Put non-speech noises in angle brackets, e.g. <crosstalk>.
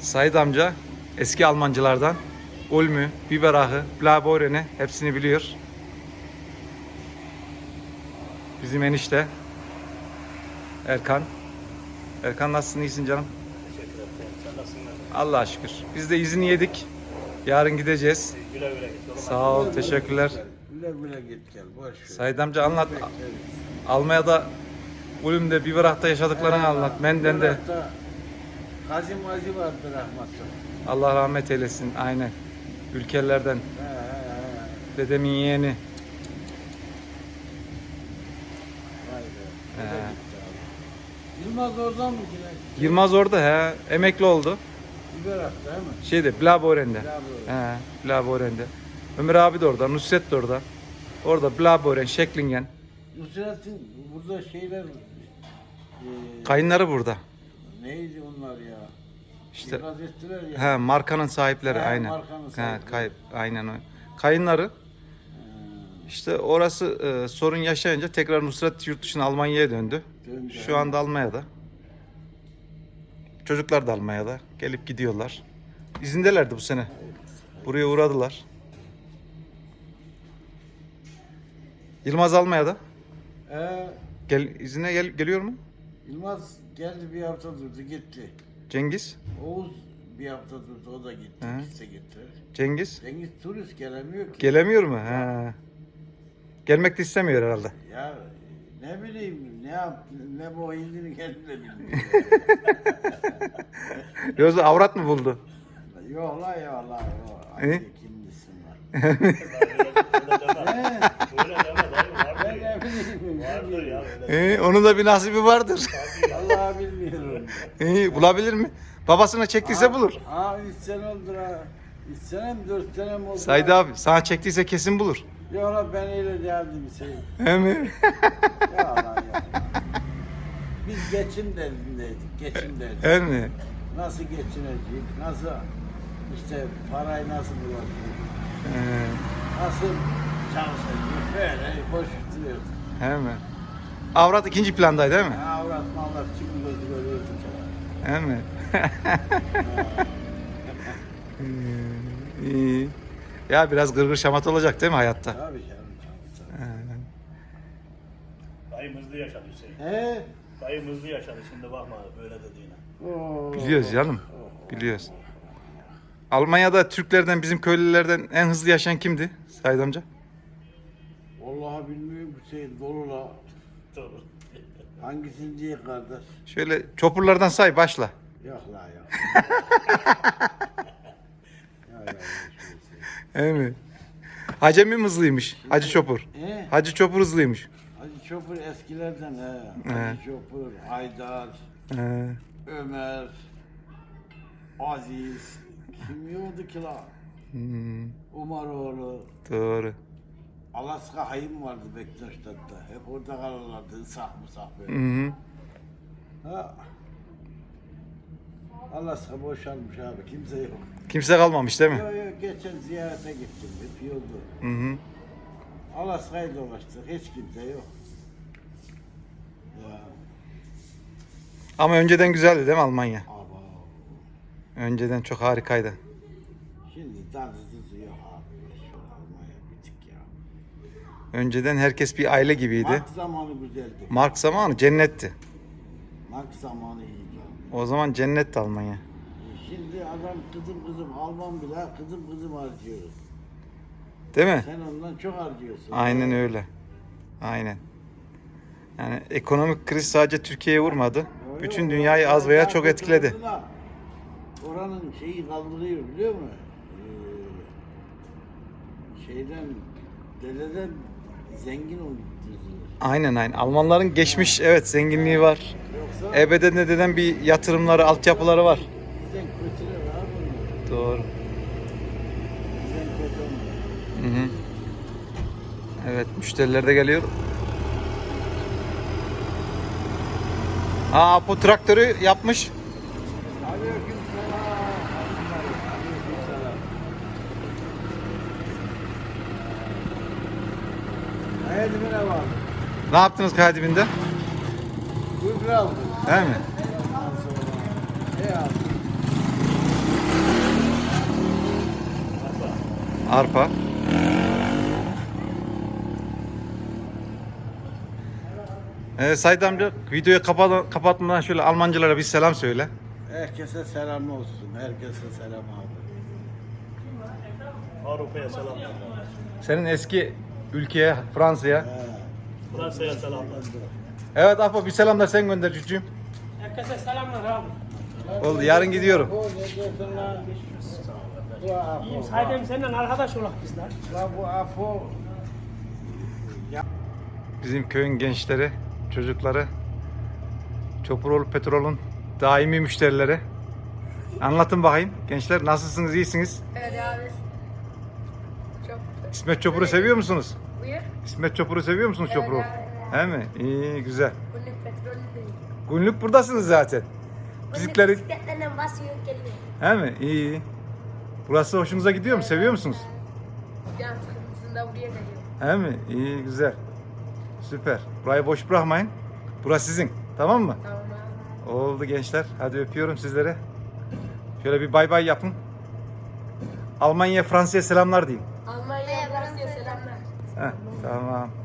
Said amca eski Almancılardan Ulmü, Biberahı, Blaubeuren'i hepsini biliyor. Bizim enişte Erkan. Erkan nasılsın iyisin canım? Teşekkür ederim. Sen nasılsın? Allah'a şükür. Biz de izini yedik. Yarın gideceğiz. Güle güle git. Sağ ol, teşekkürler. Güle güle git gel boş ver. Said amca anlat. Almanya'da Ulm'de, Biberah'ta yaşadıklarını anlat. Menden de. Kazım Acı vardı rahmetli. Allah rahmet eylesin. Aynen. Ülkelerden. He he he. Dedemin yeğeni. Vay be. He. Güle gitti abi. Yılmaz oradan mı yine? Yılmaz orada he. Emekli oldu. Biberak'ta değil mi? Şeyde Blaubeuren'de. Blaubeuren. He, Blaubeuren'de. Ömer abi de orada, Nusret de orada. Orada Blaubeuren, Şeklingen. Nusret'in burada şeyler e, Kayınları burada. Neydi onlar ya? İşte İfraz ettiler ya. he, markanın sahipleri He, aynen. markanın He, sahipleri. kay, aynen o. Kayınları işte orası e, sorun yaşayınca tekrar Nusret yurt dışına Almanya'ya döndü. Döndü, Şu anda Almanya'da. Çocuklar da Almanya'da. Gelip gidiyorlar. İzindelerdi bu sene. Buraya uğradılar. Yılmaz Almanya'da. Ee, Gel, izine gel, geliyor mu? Yılmaz geldi bir hafta durdu gitti. Cengiz? Oğuz bir hafta durdu o da gitti. He. İkisi de gittiler. Cengiz? Cengiz turist gelemiyor ki. Gelemiyor mu? He. Gelmek de istemiyor herhalde. Ya ne bileyim ne yap ne bu hindini kendi de bilmiyor. <laughs> Yoksa avrat mı buldu? yok la ya la yok. E? Ay kimdisin lan. <laughs> Öyle deme. He, Öyle deme dayı. ben Vardır ya. ne bileyim. Vardır ya. Ee, onun da bir nasibi vardır. Vallahi bilmiyorum. <laughs> Ee, bulabilir mi? Babasına çektiyse bulur. Ha üç sene oldu ha. Üç sene mi dört sene mi oldu? Said ha? abi sana çektiyse kesin bulur. Yok la ben öyle değildim şey. He mi? <laughs> Ya. Biz geçim derdindeydik. Geçim derdi. He mi? Nasıl geçinecek? Nasıl işte parayı nasıl bulacak? Ee, Nasıl çalışacak? Böyle boş duruyordu. he mi? Avrat ikinci plandaydı değil mi? Avrat mavrat kimi gözü görüyordu ki. He mi? Ee, <laughs> İyi. Ya biraz gırgır şamat olacak değil mi hayatta? Tabii canım. tabii, tabii. Dayım hızlı yaşadı Hüseyin. He? Dayım hızlı yaşadı. Şimdi bakma böyle dediğine. Oo. Biliyoruz canım. Biliyoruz. Almanya'da Türklerden bizim köylülerden en hızlı yaşayan kimdi Said amca? Vallahi bilmiyorum Hüseyin dolu la. Doğru. Hangisini diye kardeş? Şöyle çopurlardan say başla. Yok la yok. <laughs> ya ya mi? Hacemi mi hızlıymış? Hacı Çopur. He? Hacı Çopur hızlıymış. Hacı Çopur eskilerden he. He. Hacı Çopur, Haydar, He. Ömer, Aziz. Kim yoktu ki la? Hmm, Umaroğlu. doğru. Alaska hayım vardı Bektaş'ta. Hep orada kalırlardı. Isak mısak Hı böyle. hı. Ha. Alaska boşalmış abi. Kimse yok. Kimse kalmamış değil mi? Yok yok geçen ziyarete gittim. Hep yoldu. Hı hı. Alaska'yı dolaştık. Hiç kimse yok. Ya. Ama önceden güzeldi değil mi Almanya? Aba. Önceden çok harikaydı. Şimdi tadı tuzu yok abi. Şu Almanya bitik ya. Önceden herkes bir aile gibiydi. Mark zamanı güzeldi. Mark zamanı cennetti. Mark zamanı iyiydi. O zaman cennetti Almanya. Şimdi adam kızım kızım Alman bile kızım kızım harcıyoruz. Değil mi? Sen ondan çok harcıyorsun. Aynen öyle. Aynen. Yani ekonomik kriz sadece Türkiye'ye vurmadı. Yo, Bütün dünyayı az veya çok etkiledi. Oranın şeyi kaldırıyor biliyor musun? Ee, şeyden dededen zengin oldu. Aynen aynen. Almanların geçmiş evet zenginliği var. Yoksa Ebeden nedenen bir yatırımları, altyapıları var. bizden kötüler abi. Doğru. Bizden kötü onlar. Hı hı. Evet müşteriler de geliyor. Aa bu traktörü yapmış. Aleykümselam. Aleykümselam. Kayadibine bağlı. Ne yaptınız Kayadibinde? Uygur aldık. Değil mi? Sonra. Arpa. Ee, Said amca videoyu kapatmadan şöyle Almancılara bir selam söyle. Herkese selam olsun. Herkese selam abi. Avrupa'ya selam. Senin eski ülkeye, Fransa'ya. Fransa'ya selamlar. Evet Apo bir selam da sen gönder çocuğum. Herkese selamlar abi. Oldu yarın gidiyorum. Apo. Saydem senden arkadaş olak bizler. Bizim köyün gençleri, çocukları, Çopuroğlu Petrol'ün daimi müşterileri. Anlatın bakayım gençler nasılsınız, iyisiniz? Evet abi. İsmet Çopur'u seviyor musunuz? buyur. İsmet Çopur'u seviyor musunuz Evet, Çopur'u? He mi? İyi, güzel. Günlük petrol değil. Günlük buradasınız zaten. Bizikleri... Bisikletlerle basıyor geliyor. He mi? İyi. Burası hoşunuza gidiyor mu? Seviyor musunuz? Can sıkıntısında buraya geliyor. He mi? İyi, güzel. Süper. Burayı boş bırakmayın. Burası sizin. Tamam mı? Tamam. Oldu gençler. Hadi öpüyorum sizlere. Şöyle bir bay bay yapın. Almanya, Fransa'ya selamlar deyin. Almanya, Fransa'ya selamlar. Heh, tamam.